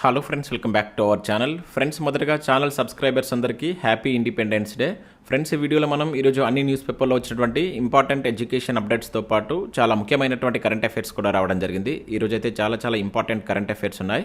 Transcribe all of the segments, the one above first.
Hello friends welcome back to our channel friends మొదటగా channel subscribers అందరికీ happy independence day friends ఈ వీడియోలో మనం ఈరోజు అన్ని న్యూస్ పేపర్లో వచ్చినటువంటి ఇంపార్టెంట్ ఎడ్యుకేషన్ అప్డేట్స్తో పాటు చాలా ముఖ్యమైనటువంటి కరెంట్ అఫైర్స్ కూడా రావడం జరిగింది. ఈరోజు అయితే చాలా చాలా ఇంపార్టెంట్ కరెంట్ అఫైర్స్ ఉన్నాయి.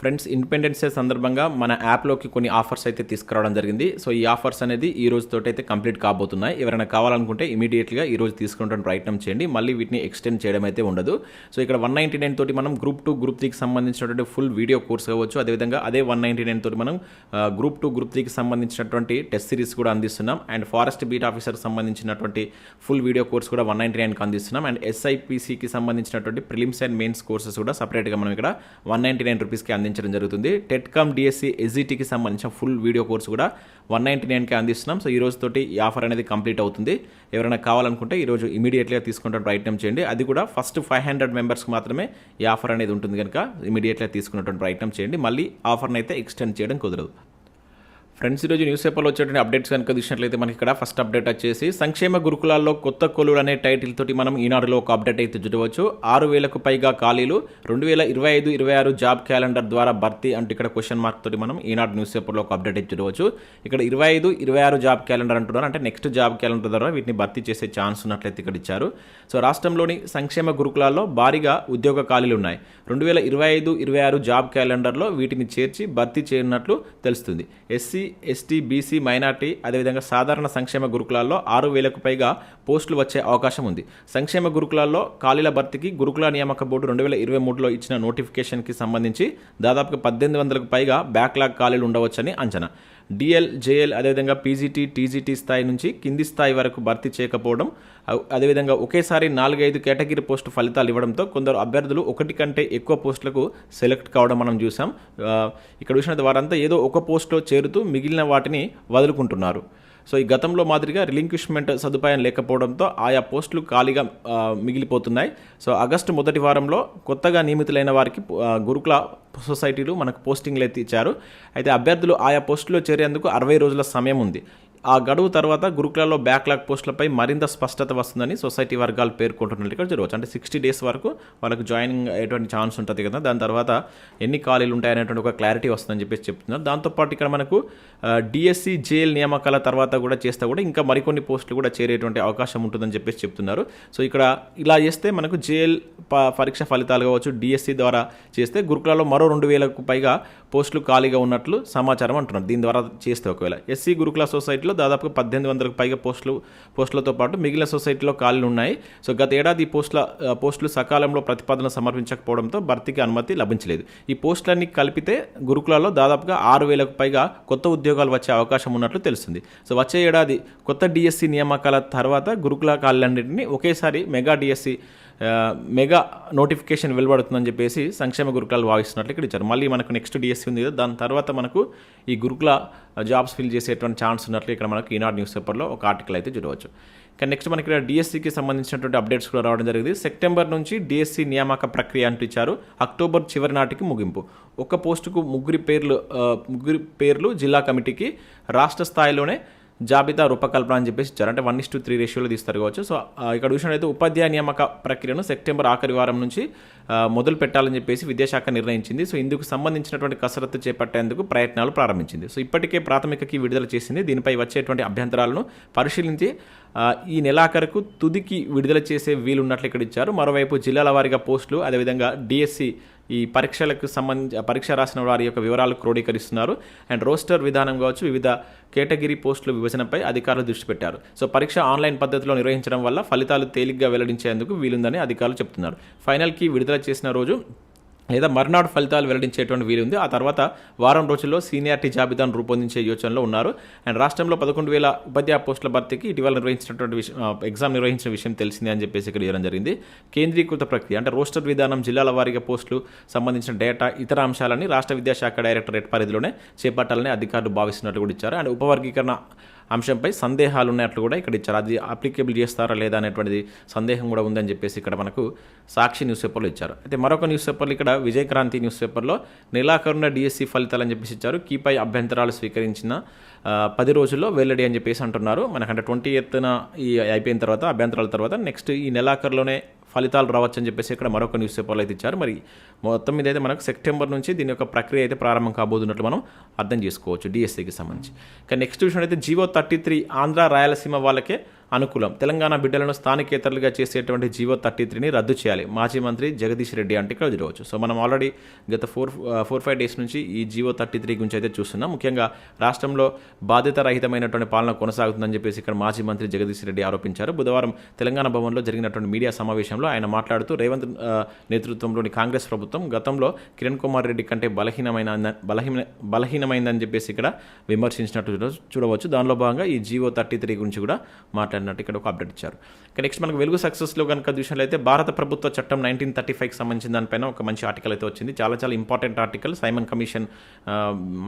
ఫ్రెండ్స్ ఇండిపెండెన్స్ డే సందర్భంగా మన యాప్లోకి కొన్ని ఆఫర్స్ అయితే తీసుకురావడం జరిగింది. సో ఈ ఆఫర్స్ అనేది ఈ రోజు తోటి అయితే కంప్లీట్ కాబోతున్నాయి. ఎవరైనా కావాలనుకుంటే ఇమీడియట్గా ఈ రోజు తీసుకునే ప్రయత్నం చేయండి. మళ్ళీ వీటిని ఎక్స్టెండ్ చేయడం అయితే ఉండదు. సో ఇక్కడ వన్ నైంటీ నైన్ తోటి మనం గ్రూప్ టూ గ్రూప్ త్రీకి సంబంధించినటువంటి ఫుల్ వీడియో కోర్స్ కావచ్చు. అదేవిధంగా అదే వన్ నైంటీ నైన్ తోటి మనం గ్రూప్ టూ గ్రూప్ త్రీకి సంబంధించినటువంటి టెస్ట్ సిరీస్ కూడా అందిస్తున్నాం. అండ్ ఫారెస్ట్ బీట్ ఆఫీసర్కి సంబంధించినటువంటి ఫుల్ వీడియో కోర్స్ కూడా వన్ నైంటీ నైన్కి అందిస్తున్నాం. అండ్ ఎస్ఐపిసికి సంబంధించినటువంటి ప్రిలిమ్స్ అండ్ మెయిన్స్ కోర్సెస్ కూడా సపరేట్గా మనం ఇక్కడ వన్ నైంటీ నైన్ రూపీస్కి అందించడం జరుగుతుంది. టెట్కామ్ డిఎస్సి ఎస్జిటికి సంబంధించిన ఫుల్ వీడియో కోర్స్ కూడా వన్ నైంటీ నైన్కి అందిస్తున్నాం. సో ఈ రోజుతోటి ఈ ఆఫర్ అనేది కంప్లీట్ అవుతుంది. ఎవరైనా కావాలనుకుంటే ఈరోజు ఇమీడియట్గా తీసుకుంటే ప్రయత్నం చేయండి. అది కూడా ఫస్ట్ ఫైవ్ హండ్రెడ్ మెంబర్స్కి మాత్రమే ఈ ఆఫర్ అనేది ఉంటుంది కనుక ఇమీడియట్గా తీసుకున్నటువంటి ప్రయత్నం చేయండి. మళ్ళీ ఆఫర్ని అయితే ఎక్స్టెండ్ చేయడం కుదరదు. ఫ్రెండ్స్ ఈరోజు న్యూస్ పేపర్లో వచ్చేటువంటి అప్డేట్స్ కనుక చూసినట్లయితే మనకి ఇక్కడ ఫస్ట్ అప్డేట్ వచ్చేసి సంక్షేమ గురుకులాల్లో కొత్త కొలువులు అనే టైటిల్ తోటి మనం ఈనాడులో ఒక అప్డేట్ అయితే చూడవచ్చు. ఆరు వేలకు పైగా ఖాళీలు రెండు వేల ఇరవై ఐదు ఇరవై ఆరు జాబ్ క్యాలెండర్ ద్వారా భర్తీ అంటూ ఇక్కడ క్వశ్చన్ మార్క్ తోటి మనం ఈనాడు న్యూస్ పేపర్లో ఒక అప్డేట్ అయితే చూడవచ్చు. ఇక్కడ ఇరవై ఐదు ఇరవై ఆరు జాబ్ క్యాలెండర్ అంటున్నారు. అంటే నెక్స్ట్ జాబ్ క్యాలెండర్ ద్వారా వీటిని భర్తీ చేసే ఛాన్స్ ఉన్నట్లయితే ఇక్కడ ఇచ్చారు. సో రాష్ట్రంలోని సంక్షేమ గురుకులాల్లో భారీగా ఉద్యోగ ఖాళీలు ఉన్నాయి. రెండు వేల ఇరవై ఐదు ఇరవై ఆరు జాబ్ క్యాలెండర్లో వీటిని చేర్చి భర్తీ చేయనున్నట్లు తెలుస్తుంది. ఎస్సీ ఎస్టీ బీసీ మైనార్టీ అదేవిధంగా సాధారణ సంక్షేమ గురుకులాల్లో ఆరు వేలకు పైగా పోస్టులు వచ్చే అవకాశం ఉంది. సంక్షేమ గురుకులాల్లో ఖాళీల భర్తీకి గురుకుల నియామక బోర్డు రెండు వేల ఇరవై మూడులో ఇచ్చిన నోటిఫికేషన్కి సంబంధించి దాదాపుగా పద్దెనిమిది వందలకు పైగా బ్యాక్లాగ్ ఖాళీలు ఉండవచ్చని అంచనా. డిఎల్ జేఎల్ అదేవిధంగా పీజీటీ టీజీటీ స్థాయి నుంచి కింది స్థాయి వరకు భర్తీ చేయకపోవడం అదేవిధంగా ఒకేసారి నాలుగైదు కేటగిరీ పోస్టు ఫలితాలు ఇవ్వడంతో కొందరు అభ్యర్థులు ఒకటి కంటే ఎక్కువ పోస్టులకు సెలెక్ట్ కావడం మనం చూసాం ఇక్కడ చూసిన వారంతా ఏదో ఒక పోస్ట్లో చేరుతూ మిగిలిన వాటిని వదులుకుంటున్నారు. సో ఈ గతంలో మాదిరిగా రిలింక్విష్మెంట్ సదుపాయం లేకపోవడంతో ఆయా పోస్టులు ఖాళీగా మిగిలిపోతున్నాయి. సో ఆగస్టు మొదటి వారంలో కొత్తగా నియమితులైన వారికి గురుకుల సొసైటీలు మనకు పోస్టింగ్లు అయితే ఇచ్చారు. అయితే అభ్యర్థులు ఆయా పోస్టులో చేరేందుకు అరవై రోజుల సమయం ఉంది. ఆ గడువు తర్వాత గురుకులలో బ్యాక్లాగ్ పోస్టులపై మరింత స్పష్టత వస్తుందని సొసైటీ వర్గాలు పేర్కొంటున్నట్టు ఇక్కడ చూడవచ్చు. అంటే సిక్స్టీ డేస్ వరకు వాళ్ళకు జాయినింగ్ అయ్యేటువంటి ఛాన్స్ ఉంటుంది కదా. దాని తర్వాత ఎన్ని ఖాళీలు ఉంటాయనేటువంటి ఒక క్లారిటీ వస్తుందని చెప్పేసి చెప్తున్నారు. దాంతోపాటు ఇక్కడ మనకు డిఎస్సి జేఎల్ నియామకాల తర్వాత కూడా చేస్తే కూడా ఇంకా మరికొన్ని పోస్టులు కూడా చేరేటువంటి అవకాశం ఉంటుందని చెప్పేసి చెప్తున్నారు. సో ఇక్కడ ఇలా చేస్తే మనకు జేఎల్ ప- పరీక్ష ఫలితాలు కావచ్చు డిఎస్సి ద్వారా చేస్తే గురుకులలో మరో రెండు వేలకు పైగా పోస్టులు ఖాళీగా ఉన్నట్లు సమాచారం అంటున్నారు. దీని ద్వారా చేస్తే ఒకవేళ. ఎస్సీ గురుకుల సొసైటీలో దాదాపుగా పద్దెనిమిది వందలకు పైగా పోస్టులు పోస్టులతో పాటు మిగిలిన సొసైటీలో ఖాళీలు ఉన్నాయి. సో గత ఏడాది ఈ పోస్టుల పోస్టులు సకాలంలో ప్రతిపాదన సమర్పించకపోవడంతో భర్తీకి అనుమతి లభించలేదు. ఈ పోస్టులన్నీ కలిపితే గురుకులాల్లో దాదాపుగా ఆరు వేలకు పైగా కొత్త ఉద్యోగాలు వచ్చే అవకాశం ఉన్నట్లు తెలుస్తుంది. సో వచ్చే ఏడాది కొత్త డిఎస్సి నియామకాల తర్వాత గురుకుల ఖాళీలన్నింటినీ ఒకేసారి మెగా డిఎస్సి మెగా నోటిఫికేషన్ వెలువడుతుందని చెప్పేసి సంక్షేమ గురుకులాలు భావిస్తున్నట్లు ఇక్కడ ఇచ్చారు. మళ్ళీ మనకు నెక్స్ట్ డిఎస్సీ ఉంది కదా దాని తర్వాత మనకు ఈ గురుకుల జాబ్స్ ఫిల్ చేసేటువంటి ఛాన్స్ ఉన్నట్లు ఇక్కడ మనకు ఈనాడు న్యూస్ పేపర్లో ఒక ఆర్టికల్ అయితే చూడవచ్చు. ఇంకా నెక్స్ట్ మనకి ఇక్కడ డిఎస్సికి సంబంధించినటువంటి అప్డేట్స్ కూడా రావడం జరిగింది. సెప్టెంబర్ నుంచి డిఎస్సి నియామక ప్రక్రియ అంటూ ఇచ్చారు. అక్టోబర్ చివరి నాటికి ముగింపు. ఒక పోస్టుకు ముగ్గురి పేర్లు ముగ్గురి పేర్లు జిల్లా కమిటీకి రాష్ట్ర స్థాయిలోనే జాబితా రూపకల్పన అని చెప్పేసి ఇచ్చారు. అంటే వన్ ఇస్ టు త్రీ రేషియోలో తీస్తారు కావచ్చు. సో ఇక్కడ చూసినట్లయితే ఉపాధ్యాయ నియామక ప్రక్రియను సెప్టెంబర్ ఆఖరి వారం నుంచి మొదలు పెట్టాలని చెప్పేసి విద్యాశాఖ నిర్ణయించింది. సో ఇందుకు సంబంధించినటువంటి కసరత్తు చేపట్టేందుకు ప్రయత్నాలు ప్రారంభించింది. సో ఇప్పటికే ప్రాథమికకి విడుదల చేసింది. దీనిపై వచ్చేటువంటి అభ్యంతరాలను పరిశీలించి ఈ నెలాఖరుకు తుదికి విడుదల చేసే వీలున్నట్లు ఇక్కడ ఇచ్చారు. మరోవైపు జిల్లాల వారీగా పోస్టులు అదేవిధంగా డిఎస్సి ఈ పరీక్షలకు సంబంధించి పరీక్ష రాసిన వారి యొక్క వివరాలు క్రోడీకరిస్తున్నారు. అండ్ రోస్టర్ విధానం కావచ్చు వివిధ కేటగిరీ పోస్టుల విభజనపై అధికారులు దృష్టి పెట్టారు. సో పరీక్ష ఆన్లైన్ పద్ధతిలో నిర్వహించడం వల్ల ఫలితాలు తేలిగ్గా వెల్లడించేందుకు వీలుందని అధికారులు చెప్తున్నారు. ఫైనల్కి విడుదల చేసిన రోజు లేదా మర్నాడు ఫలితాలు వెల్లడించేటువంటి వీలు ఉంది. ఆ తర్వాత వారం రోజుల్లో సీనియారిటీ జాబితాను రూపొందించే యోచనలో ఉన్నారు. అండ్ రాష్ట్రంలో పదకొండు వేల ఉపాధ్యాయ పోస్టుల భర్తీకి ఇటీవల నిర్వహించినటువంటి విషయం ఎగ్జామ్ నిర్వహించిన విషయం తెలిసిందే అని చెప్పేసి ఇక్కడ ఇవ్వడం జరిగింది. కేంద్రీకృత ప్రక్రియ అంటే రోస్టర్ విధానం జిల్లాల వారీగా పోస్టులు సంబంధించిన డేటా ఇతర అంశాలని రాష్ట్ర విద్యాశాఖ డైరెక్టరేట్ పరిధిలోనే చేపట్టాలని అధికారులు భావిస్తున్నట్టు కూడా ఇచ్చారు. అండ్ ఉపవర్గీకరణ అంశంపై సందేహాలు ఉన్నట్లు కూడా ఇక్కడ ఇచ్చారు. అది అప్లికేబుల్ చేస్తారా లేదా అనేటువంటిది సందేహం కూడా ఉందని చెప్పేసి ఇక్కడ మనకు సాక్షి న్యూస్ పేపర్లో ఇచ్చారు. అయితే మరొక న్యూస్ పేపర్లు ఇక్కడ విజయక్రాంతి న్యూస్ పేపర్లో నిలాకరుణ డిఎస్సి ఫలితాలు అని చెప్పేసి ఇచ్చారు. కీపై అభ్యంతరాలు స్వీకరించిన పది రోజుల్లో వెల్లడి అని చెప్పేసి అంటున్నారు. మనకంటే ట్వంటీ ఎత్తున ఈ అయిపోయిన తర్వాత అభ్యంతరాల తర్వాత నెక్స్ట్ ఈ నెలాఖరులోనే ఫలితాలు రావచ్చని చెప్పేసి ఇక్కడ మరొక న్యూస్ పేపర్లో అయితే ఇచ్చారు. మరి మొత్తం మీద అయితే మనకు సెప్టెంబర్ నుంచి దీని యొక్క ప్రక్రియ అయితే ప్రారంభం కాబోతున్నట్లు మనం అర్థం చేసుకోవచ్చు డిఎస్సికి సంబంధించి. ఇక నెక్స్ట్ విషయం అయితే GO thirty three Andhra Rayalaseema వాళ్ళకే అనుకూలం. తెలంగాణ బిడ్డలను స్థానికేతరులుగా చేసేటువంటి జీవో థర్టీ త్రీని రద్దు చేయాలి. మాజీ మంత్రి జగదీష్ రెడ్డి అంటే ఇక్కడ చూడవచ్చు సో మనం ఆల్రెడీ గత ఫోర్ ఫోర్ ఫైవ్ డేస్ నుంచి ఈ జీవో థర్టీ త్రీ గురించి అయితే చూస్తున్నాం. ముఖ్యంగా రాష్ట్రంలో బాధ్యత రహితమైనటువంటి పాలన కొనసాగుతుందని చెప్పేసి ఇక్కడ మాజీ మంత్రి జగదీష్ రెడ్డి ఆరోపించారు. బుధవారం తెలంగాణ భవన్లో జరిగినటువంటి మీడియా సమావేశంలో ఆయన మాట్లాడుతూ రేవంత్ నేతృత్వంలోని కాంగ్రెస్ ప్రభుత్వం గతంలో కిరణ్ కుమార్ రెడ్డి కంటే బలహీనమైన బలహీన బలహీనమైందని చెప్పేసి ఇక్కడ విమర్శించినట్టు చూడ- చూడవచ్చు. దానిలో భాగంగా ఈ జీవో థర్టీ త్రీ గురించి కూడా అన్నట్టు ఇక్కడ ఒక అప్డేట్ ఇచ్చారు. ఇక నెక్స్ట్ మనకు వెలుగు సక్సెస్లో కనుక చూసినట్లయితే భారత ప్రభుత్వ చట్టం నైన్టీన్ థర్టీ ఫైవ్కి సంబంధించిన దానిపైన ఒక మంచి ఆర్టికల్ అయితే వచ్చింది. చాలా చాలా ఇంపార్టెంట్ ఆర్టికల్ సైమన్ కమిషన్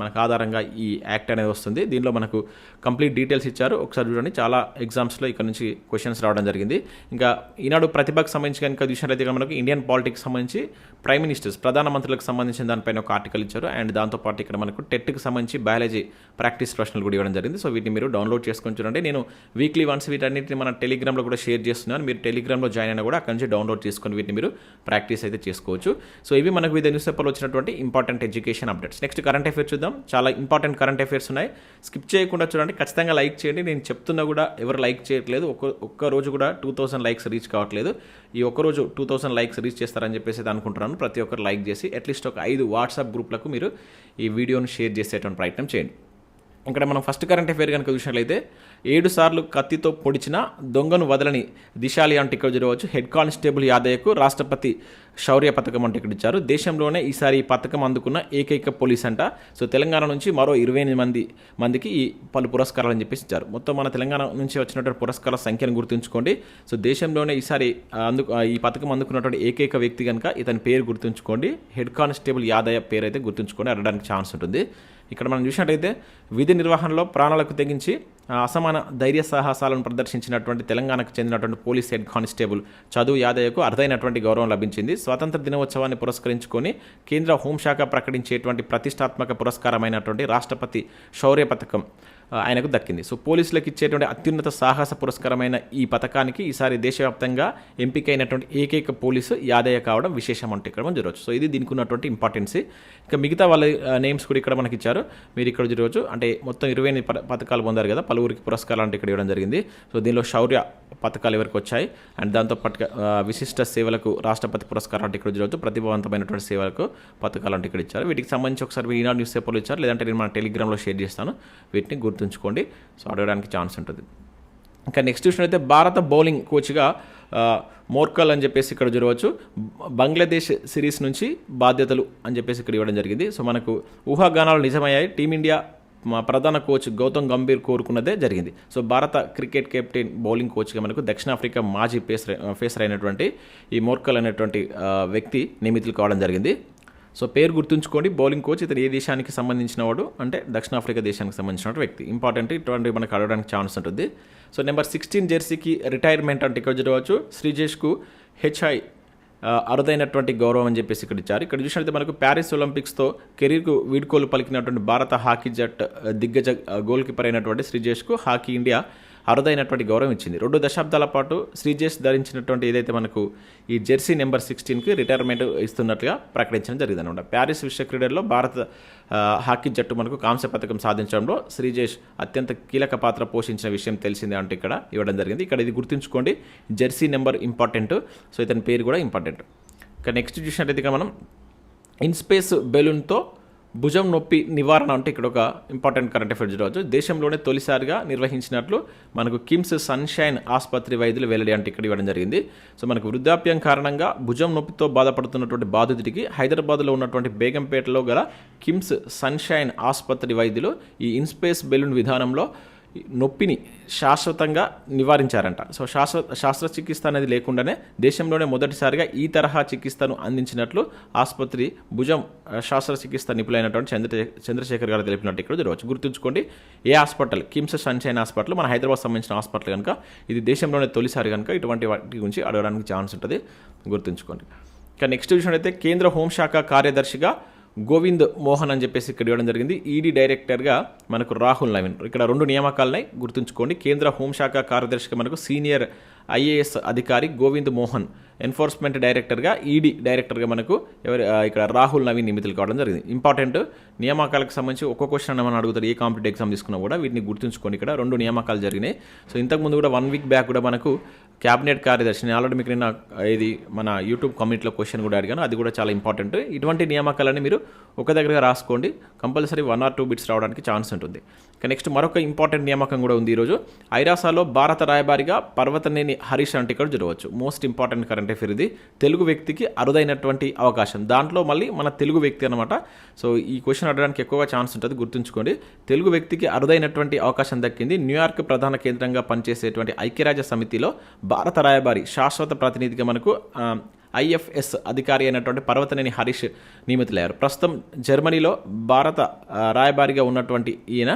మనకు ఆధారంగా ఈ యాక్ట్ అనేది వస్తుంది. దీనిలో మనకు కంప్లీట్ డీటెయిల్స్ ఇచ్చారు. ఒకసారి చూడండి. చాలా ఎగ్జామ్స్లో ఇక్కడ నుంచి క్వశ్చన్స్ రావడం జరిగింది. ఇంకా ఈనాడు ప్రతిభకు సంబంధించి కనుక చూసినట్లయితే మనకు ఇండియన్ పాలిటిక్స్ సంబంధించి ప్రైమ్ మినిస్టర్స్ ప్రధానమంత్రులకు సంబంధించిన దానిపైన ఒక ఆర్టికల్ ఇచ్చారు. అండ్ దాంతోపాటు ఇక్కడ మనకు టెట్కి సంబంధించి బయాలజీ ప్రాక్టీస్ ప్రశ్నలు కూడా ఇవ్వడం జరిగింది. సో వీటిని మీరు డౌన్లోడ్ చేసుకొని చూడండి. నేను వీక్లీ వన్స్ వీటన్నిటిని మన టెలిగ్రామ్లో కూడా షేర్ చేస్తున్నాను. మీరు టెలిగ్రామ్లో జాయిన్ అయినా కూడా అక్కడ నుంచి డౌన్లోడ్ చేసుకొని వీటిని మీరు ప్రాక్టీస్ అయితే చేసుకోవచ్చు. సో ఇవి మనకు వివిధ న్యూస్ పేపర్లో వచ్చినటువంటి important education updates next current affairs చూద్దాం. చాలా ఇంపార్టెంట్ కరెంట్ అఫేర్స్ ఉన్నాయి. స్కిప్ చేయకుండా చూడండి. ఖచ్చితంగా లైక్ చేయండి. నేను చెప్తున్నా కూడా ఎవరు లైక్ చేయట్లేదు. ఒక్క ఒక్క రోజు కూడా టూ థౌసండ్ లైక్స్ రీచ్ కావట్లేదు. ఈ ఒక్క రోజు టూ థౌసండ్ లైక్స్ రీచ్ చేస్తారని చెప్పేసి అనుకుంటున్నాను. ప్రతి ఒక్కరు లైక్ చేసి అట్లీస్ట్ ఒక ఐదు వాట్సాప్ గ్రూప్లకు మీరు ఈ వీడియోను షేర్ చేసేటువంటి ప్రయత్నం చేయండి. ఇక్కడ మనం ఫస్ట్ కరెంట్ అఫేర్ కనుక చూసినట్లయితే ఏడు సార్లు కత్తితో పొడిచిన దొంగను వదలని దిశాలి అంటే ఇక్కడ చూడవచ్చు హెడ్ కానిస్టేబుల్ యాదయ్యకు రాష్ట్రపతి శౌర్య పథకం అంటే ఇక్కడ ఇచ్చారు. దేశంలోనే ఈసారి ఈ పథకం అందుకున్న ఏకైక పోలీస్ అంట. సో తెలంగాణ నుంచి మరో ఇరవై ఎనిమిది మంది మందికి ఈ పలు పురస్కారాలు అని చెప్పేసి ఇచ్చారు. మొత్తం మన తెలంగాణ నుంచి వచ్చినటువంటి పురస్కారాల సంఖ్యను గుర్తుంచుకోండి. సో దేశంలోనే ఈసారి అందు అందుకు ఈ పథకం అందుకున్నటువంటి ఏకైక వ్యక్తి కనుక ఇతని పేరు గుర్తుంచుకోండి. హెడ్ కానిస్టేబుల్ యాదయ్య పేరు అయితే గుర్తుంచుకోండి అడగడానికి ఛాన్స్ ఉంటుంది. ఇక్కడ మనం చూసినట్టయితే విధి నిర్వహణలో ప్రాణాలకు తెగించి అసమాన ధైర్య సాహసాలను ప్రదర్శించినటువంటి తెలంగాణకు చెందినటువంటి పోలీస్ హెడ్ కానిస్టేబుల్ చదువు యాదయ్యకు అరుదైనటువంటి గౌరవం లభించింది. స్వాతంత్ర దినోత్సవాన్ని పురస్కరించుకొని కేంద్ర హోంశాఖ ప్రకటించేటువంటి ప్రతిష్టాత్మక పురస్కారమైనటువంటి రాష్ట్రపతి శౌర్య పథకం ఆయనకు దక్కింది. సో పోలీసులకు ఇచ్చేటువంటి అత్యున్నత సాహస పురస్కారమైన ఈ పథకానికి ఈసారి దేశవ్యాప్తంగా ఎంపికైనటువంటి ఏకైక పోలీసు యాదయ్య కావడం విశేషం అంటే ఇక్కడ మనం చూడవచ్చు. సో ఇది దీనికి ఉన్నటువంటి ఇంపార్టెన్స్. ఇక మిగతా వాళ్ళ నేమ్స్ కూడా ఇక్కడ మనకి ఇచ్చారు మీరు ఇక్కడ చూడవచ్చు. అంటే మొత్తం ఇరవై ఎనిమిది ప- పథకాలు పొందారు కదా పలువురికి పురస్కారాలు అంటే ఇక్కడ ఇవ్వడం జరిగింది. సో దీనిలో శౌర్య పథకాలు ఎవరికి వచ్చాయి? అండ్ దాంతో పాటుగా విశిష్ట సేవలకు రాష్ట్రపతి పురస్కారం అంటే ఇక్కడ చూడవచ్చు ప్రతిభావంతమైనటువంటి సేవలకు పథకాలు అంటే ఇక్కడ ఇచ్చారు. వీటికి సంబంధించి ఒకసారి మీరు ఈనాడు న్యూస్ పేపర్లు ఇచ్చారు. లేదంటే నేను మన టెలిగ్రామ్లో షేర్ చేస్తాను. వీటిని గుర్తుంచుకోండి. సో అడగడానికి ఛాన్స్ ఉంటుంది. ఇంకా నెక్స్ట్ చూసినట్లయితే భారత బౌలింగ్ కోచ్గా మోర్కల్ అని చెప్పేసి ఇక్కడ చూడవచ్చు బంగ్లాదేశ్ సిరీస్ నుంచి బాధ్యతలు అని చెప్పేసి ఇక్కడ ఇవ్వడం జరిగింది. సో మనకు ఊహాగానాలు నిజమయ్యాయి. టీమిండియా మా ప్రధాన కోచ్ గౌతమ్ గంభీర్ కోరుకున్నదే జరిగింది. సో భారత క్రికెట్ కెప్టెన్ బౌలింగ్ కోచ్గా మనకు దక్షిణాఫ్రికా మాజీ పేసర్ ఫేసర్ అయినటువంటి ఈ మోర్కల్ అనేటువంటి వ్యక్తి నియమితులు కావడం జరిగింది. సో పేరు గుర్తుంచుకోండి బౌలింగ్ కోచ్ ఇతను ఏ దేశానికి సంబంధించిన వాడు అంటే దక్షిణాఫ్రికా దేశానికి సంబంధించిన వ్యక్తి. ఇంపార్టెంట్ ఇటువంటి మనకు అడగడానికి ఛాన్స్ ఉంటుంది. సో నెంబర్ సిక్స్టీన్ జెర్సీకి రిటైర్మెంట్ అంటే ఇక్కడ చూడవచ్చు. శ్రీజేష్కు హెచ్ఐ అరుదైనటువంటి గౌరవం అని చెప్పేసి ఇక్కడ ఇచ్చారు. ఇక్కడ చూసినట్లయితే మనకు ప్యారిస్ ఒలింపిక్స్తో కెరీర్కు వీడ్కోలు పలికినటువంటి భారత హాకీ జట్ దిగ్గజ గోల్ కీపర్ అయినటువంటి శ్రీజేష్కు హాకీ ఇండియా అరుదైనటువంటి గౌరవం ఇచ్చింది. రెండు దశాబ్దాల పాటు శ్రీజేష్ ధరించినటువంటి ఏదైతే మనకు ఈ జెర్సీ నెంబర్ సిక్స్టీన్కి రిటైర్మెంట్ ఇస్తున్నట్లుగా ప్రకటించడం జరిగింది అనమాట ప్యారిస్ విశ్వ క్రీడల్లో భారత హాకీ జట్టు మనకు కాంస్య పథకం సాధించడంలో శ్రీజేష్ అత్యంత కీలక పాత్ర పోషించిన విషయం తెలిసిందే అంటే ఇక్కడ ఇవ్వడం జరిగింది. ఇక్కడ ఇది గుర్తుంచుకోండి జెర్సీ నెంబర్ ఇంపార్టెంట్ సో ఇతని పేరు కూడా ఇంపార్టెంట్. ఇక నెక్స్ట్ చూసినట్టయితే మనం ఇన్స్పేస్ బెలూన్తో భుజం నొప్పి నివారణ అంటే ఇక్కడ ఒక ఇంపార్టెంట్ కరెంట్ అఫేర్ చూడవచ్చు దేశంలోనే తొలిసారిగా నిర్వహించినట్లు మనకు కిమ్స్ సన్షైన్ ఆసుపత్రి వైద్యులు వెల్లడి అంటే ఇక్కడ ఇవ్వడం జరిగింది. సో మనకు వృద్ధాప్యం కారణంగా భుజం నొప్పితో బాధపడుతున్నటువంటి బాధితుడికి హైదరాబాద్లో ఉన్నటువంటి బేగంపేటలో గల కిమ్స్ సన్షైన్ ఆసుపత్రి వైద్యులు ఈ ఇన్స్పేస్ బెలూన్ విధానంలో నొప్పిని శాశ్వతంగా నివారించారంట. సో శాస్త్ర శాస్త్రచికిత్స అనేది లేకుండానే దేశంలోనే మొదటిసారిగా ఈ తరహా చికిత్సను అందించినట్లు ఆసుపత్రి భుజం శాస్త్రచికిత్స నిపుణులైనటువంటి చంద్ర చంద్రశేఖర్ గారు తెలిపినట్టు ఇక్కడ జరగవచ్చు గుర్తుంచుకోండి A hospital KIMS Sunshine hospital మన హైదరాబాద్ సంబంధించిన హాస్పిటల్ కనుక ఇది దేశంలోనే తొలిసారి కనుక ఇటువంటి వాటి గురించి అడగడానికి ఛాన్స్ ఉంటుంది. గుర్తుంచుకోండి. ఇక నెక్స్ట్ విషయం అయితే కేంద్ర హోంశాఖ కార్యదర్శిగా గోవింద్ మోహన్ అని చెప్పేసి ఇక్కడ ఇవ్వడం జరిగింది. ఈడీ డైరెక్టర్గా మనకు రాహుల్ నవీన్. ఇక్కడ రెండు నియామకాలున్నాయి. గుర్తుంచుకోండి కేంద్ర హోంశాఖ కార్యదర్శిగా మనకు సీనియర్ ఐఏఎస్ అధికారి గోవింద్ మోహన్ ఎన్ఫోర్స్మెంట్ డైరెక్టర్గా ఈడీ డైరెక్టర్గా మనకు ఎవరు ఇక్కడ రాహుల్ నవీన్ నిమితులు కావడం జరిగింది. ఇంపార్టెంట్ నియామకాలకు సంబంధించి ఒక్కో క్వశ్చన్ మనం అడుగుతారు ఏ కాంపిటేటివ్ ఎగ్జామ్ తీసుకున్నా కూడా వీటిని గుర్తుంచుకొని ఇక్కడ రెండు నియామకాలు జరిగినాయి. సో ఇంతకుముందు కూడా వన్ వీక్ బ్యాక్ కూడా మనకు క్యాబినెట్ కార్యదర్శి నేను ఆల్రెడీ మీకు నిన్న ఇది మన యూట్యూబ్ కమ్యూనిటీలో క్వశ్చన్ కూడా అడిగాను అది కూడా చాలా ఇంపార్టెంట్. ఇటువంటి నియామకాలని మీరు ఒక దగ్గరగా రాసుకోండి compulsory one or two bits రావడానికి ఛాన్స్ ఉంటుంది. నెక్స్ట్ మరొక ఇంపార్టెంట్ నియామకం కూడా ఉంది ఈరోజు. ఐరాసాలో భారత రాయబారిగా పర్వతనేని హరీష్ అంటే ఇక్కడ చూడవచ్చు మోస్ట్ ఇంపార్టెంట్ కరెంట్ అఫేర్ ఇది. తెలుగు వ్యక్తికి అరుదైనటువంటి అవకాశం. దాంట్లో మళ్ళీ మన తెలుగు వ్యక్తి అనమాట సో ఈ క్వశ్చన్ అడగడానికి ఎక్కువగా ఛాన్స్ ఉంటుంది గుర్తుంచుకోండి. తెలుగు వ్యక్తికి అరుదైనటువంటి అవకాశం దక్కింది. న్యూయార్క్ ప్రధాన కేంద్రంగా పనిచేసేటువంటి ఐక్యరాజ్య సమితిలో భారత రాయబారి శాశ్వత ప్రతినిధిగా మనకు ఐఎఫ్ఎస్ అధికారి అయినటువంటి పర్వతనేని హరీష్ నియమితులయ్యారు. ప్రస్తుతం జర్మనీలో భారత రాయబారిగా ఉన్నటువంటి ఈయన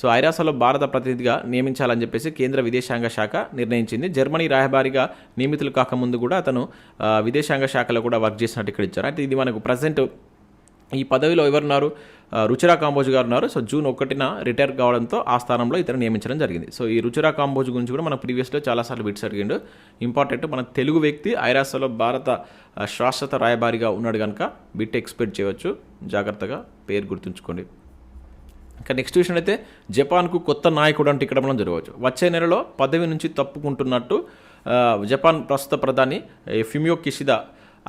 సో ఐరాసలో భారత ప్రతినిధిగా నియమించాలని చెప్పేసి కేంద్ర విదేశాంగ శాఖ నిర్ణయించింది. జర్మనీ రాయబారిగా నియమితులు కాకముందు కూడా అతను విదేశాంగ శాఖలో కూడా వర్క్ చేసినట్టు ఇక్కడ ఇచ్చారు. అయితే ఇది మనకు ప్రజెంట్ ఈ పదవిలో ఎవరున్నారు? రుచిరా కాంబోజ్ గారు ఉన్నారు. సో జూన్ ఒకటిన రిటైర్ కావడంతో ఆ స్థానంలో ఇతను నియమించడం జరిగింది. సో ఈ రుచిరా కాంబోజ్ గురించి కూడా మనం ప్రీవియస్లో చాలాసార్లు బిట్స్ అడిగిండు ఇంపార్టెంట్ మన తెలుగు వ్యక్తి ఐరాసలో భారత శాశ్వత రాయబారిగా ఉన్నాడు కనుక బిట్ ఎక్స్పెక్ట్ చేయవచ్చు జాగ్రత్తగా పేరు గుర్తుంచుకోండి. ఇంకా నెక్స్ట్ విషయం అయితే జపాన్కు కొత్త నాయకుడు అంటే ఇక్కడ మనం జరగవచ్చు. వచ్చే నెలలో పదవి నుంచి తప్పుకుంటున్నట్టు జపాన్ ప్రస్తుత ప్రధాని ఫిమియో కిషిదా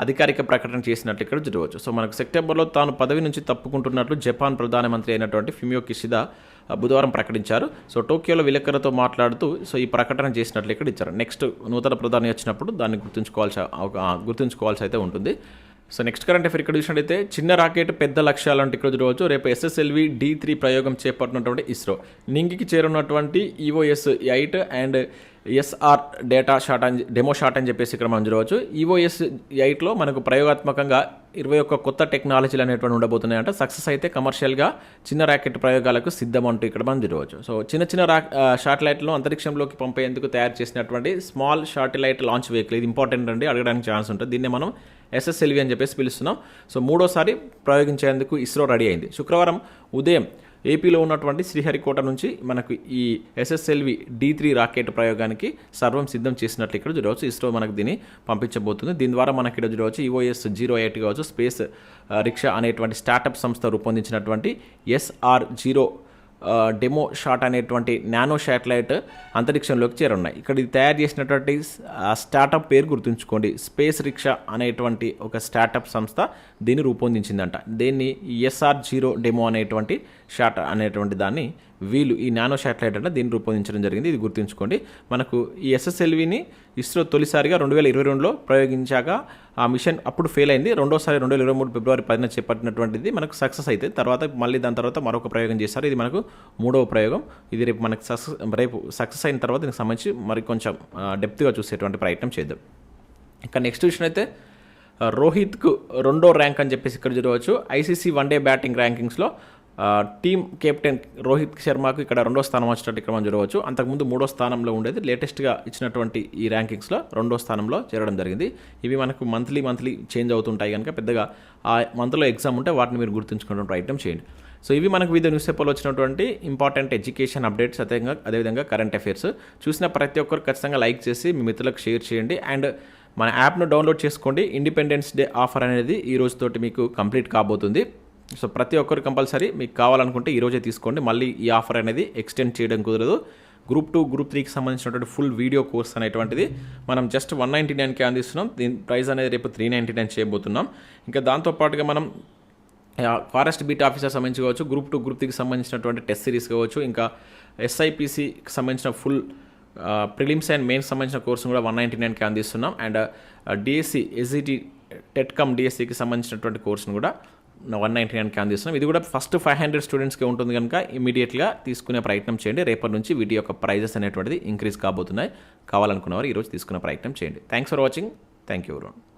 అధికారిక ప్రకటన చేసినట్లు ఇక్కడ జరగవచ్చు. సో మనకు సెప్టెంబర్లో తాను పదవి నుంచి తప్పుకుంటున్నట్లు జపాన్ ప్రధానమంత్రి అయినటువంటి ఫిమియో కిషిదా బుధవారం ప్రకటించారు. సో టోక్యోలో విలేకరులతో మాట్లాడుతూ సో ఈ ప్రకటన చేసినట్లు ఇక్కడ ఇచ్చారు. నెక్స్ట్ నూతన ప్రధాని వచ్చినప్పుడు దాన్ని గుర్తుంచుకోవాల్సి గుర్తుంచుకోవాల్సి అయితే ఉంటుంది. సో నెక్స్ట్ కరెంట్ అఫేర్ ఇక్కడ చూసినట్టయితే చిన్న రాకెట్ పెద్ద లక్ష్యాలు అంటే ఇక్కడ చూడవచ్చు. రేపు ఎస్ఎస్ఎల్వి డి త్రీ ప్రయోగం చేపట్టినటువంటి ఇస్రో. నింగికి చేరున్నటువంటి EOS eight and SR data sat అని డెమో షాట్ అని చెప్పేసి ఇక్కడ మనం చూడవచ్చు. ఈఓఎస్ ఎయిట్లో మనకు ప్రయోగాత్మకంగా ఇరవై ఒక్క కొత్త టెక్నాలజీలు అనేటువంటి ఉండబోతున్నాయంట. సక్సెస్ అయితే కమర్షియల్గా చిన్న రాకెట్ ప్రయోగాలకు సిద్ధం అంటూ ఇక్కడ మనం చూడవచ్చు. సో చిన్న చిన్న రా షాటిలైట్లను అంతరిక్షంలోకి పంపేందుకు తయారు చేసినటువంటి స్మాల్ షాటిలైట్ లాంచ్ వెహికల్. ఇది ఇంపార్టెంట్ అండి అడగడానికి ఛాన్స్ ఉంటుంది. దీన్ని మనం ఎస్ఎస్ఎల్వి అని చెప్పేసి పిలుస్తున్నాం. సో మూడోసారి ప్రయోగించేందుకు ఇస్రో రెడీ అయింది. శుక్రవారం ఉదయం ఏపీలో ఉన్నటువంటి శ్రీహరికోట నుంచి మనకు ఈ ఎస్ఎస్ఎల్వి డి త్రీ రాకెట్ ప్రయోగానికి సర్వం సిద్ధం చేసినట్లు ఇక్కడ చూడవచ్చు. ఇస్రో మనకు దీన్ని పంపించబోతుంది. దీని ద్వారా మనకి ఇక్కడ చూడవచ్చు ఈఓఎస్ జీరో ఎయిట్ కావచ్చు స్పేస్ రిక్షా అనేటువంటి స్టార్టప్ సంస్థ రూపొందించినటువంటి ఎస్ఆర్ జీరో డెమో షాట్ అనేటువంటి నానో శాటిలైట్ అంతరిక్షంలోకి చేరున్నాయి ఇక్కడ ఇది తయారు చేసినటువంటి స్టార్టప్ పేరు గుర్తుంచుకోండి. స్పేస్ రిక్షా అనేటువంటి ఒక స్టార్టప్ సంస్థ దీన్ని రూపొందించిందంట. దీన్ని ఎస్ఆర్ జీరో డెమో అనేటువంటి షాట్ అనేటువంటి దాన్ని వీలు ఈ నానో శాటిలైట్ అంటే దీన్ని రూపొందించడం జరిగింది. ఇది గుర్తుంచుకోండి. మనకు ఈ ఎస్ఎస్ఎల్విని ఇస్రో తొలిసారిగా రెండు వేల ఇరవై రెండులో ప్రయోగించాక ఆ మిషన్ అప్పుడు ఫెయిల్ అయింది. రెండోసారి రెండు వేల ఇరవై మూడు ఫిబ్రవరి పదిన చేపట్టినటువంటిది మనకు సక్సెస్ అయితే తర్వాత మళ్ళీ దాని తర్వాత మరొక ప్రయోగం చేశారు. ఇది మనకు మూడవ ప్రయోగం. ఇది రేపు మనకు సక్సెస్ రేపు సక్సెస్ అయిన తర్వాత దీనికి సంబంధించి మరి కొంచెం డెప్త్గా చూసేటువంటి ప్రయత్నం చేద్దాం. ఇంకా నెక్స్ట్ విషయం అయితే రోహిత్కు రెండో ర్యాంక్ అని చెప్పేసి ఇక్కడ చూడవచ్చు. ఐసీసీ వన్డే బ్యాటింగ్ ర్యాంకింగ్స్లో టీమ్ కెప్టెన్ రోహిత్ శర్మకు ఇక్కడ రెండో స్థానం వచ్చినట్టు ఇక్కడ మనం చూడవచ్చు. అంతకుముందు మూడో స్థానంలో ఉండేది. లేటెస్ట్గా ఇచ్చినటువంటి ఈ ర్యాంకింగ్స్లో రెండో స్థానంలో చేరడం జరిగింది. ఇవి మనకు మంత్లీ మంత్లీ చేంజ్ అవుతుంటాయి కనుక పెద్దగా ఆ మంత్లో ఎగ్జామ్ ఉంటే వాటిని మీరు గుర్తుంచుకునే ప్రయత్నం చేయండి. సో ఇవి మనకు వివిధ న్యూస్ పేపర్లో వచ్చినటువంటి ఇంపార్టెంట్ ఎడ్యుకేషన్ అప్డేట్స్ అదేవిధంగా అదేవిధంగా కరెంట్ అఫైర్స్. చూసిన ప్రతి ఒక్కరు ఖచ్చితంగా లైక్ చేసి మీ మిత్రులకు షేర్ చేయండి. అండ్ మన యాప్ను డౌన్లోడ్ చేసుకోండి. ఇండిపెండెన్స్ డే ఆఫర్ అనేది ఈ రోజుతోటి మీకు కంప్లీట్ కాబోతుంది. సో ప్రతి ఒక్కరు కంపల్సరీ మీకు కావాలనుకుంటే ఈరోజే తీసుకోండి. మళ్ళీ ఈ ఆఫర్ అనేది ఎక్స్టెండ్ చేయడం కుదరదు. గ్రూప్ టూ గ్రూప్ త్రీకి సంబంధించినటువంటి ఫుల్ వీడియో కోర్స్ అనేటువంటిది మనం జస్ట్ వన్ నైంటీ నైన్కి అందిస్తున్నాం. దీని ప్రైస్ అనేది రేపు త్రీ నైంటీ నైన్ చేయబోతున్నాం. ఇంకా దాంతోపాటుగా మనం ఫారెస్ట్ బీట్ ఆఫీసర్ సంబంధించి కావచ్చు గ్రూప్ టూ గ్రూప్ త్రీకి సంబంధించినటువంటి టెస్ట్ సిరీస్ కావచ్చు ఇంకా ఎస్ఐపిసికి సంబంధించిన ఫుల్ ప్రిలిమ్స్ అండ్ మెయిన్స్ సంబంధించిన కోర్సును కూడా వన్ నైంటీ నైన్కి అందిస్తున్నాం. అండ్ డిఎస్సి ఎస్ఈటి టెట్కమ్ డిఎస్సికి సంబంధించినటువంటి కోర్సును కూడా వన్ నైంటీ నైన్కి అందిస్తున్నాం ఇది కూడా ఫస్ట్ ఫైవ్ హండ్రెడ్ స్టూడెంట్స్కి ఉంటుంది కనుక ఇమీడియట్గా తీసుకునే ప్రయత్నం చేయండి. రేపటి నుంచి వీటి యొక్క ప్రైజెస్ అనేటువంటిది ఇంక్రీజ్ కాబోతున్నాయి. కావాలనుకున్నవారు ఈరోజు తీసుకునే ప్రయత్నం చేయండి. Thanks for watching thank you road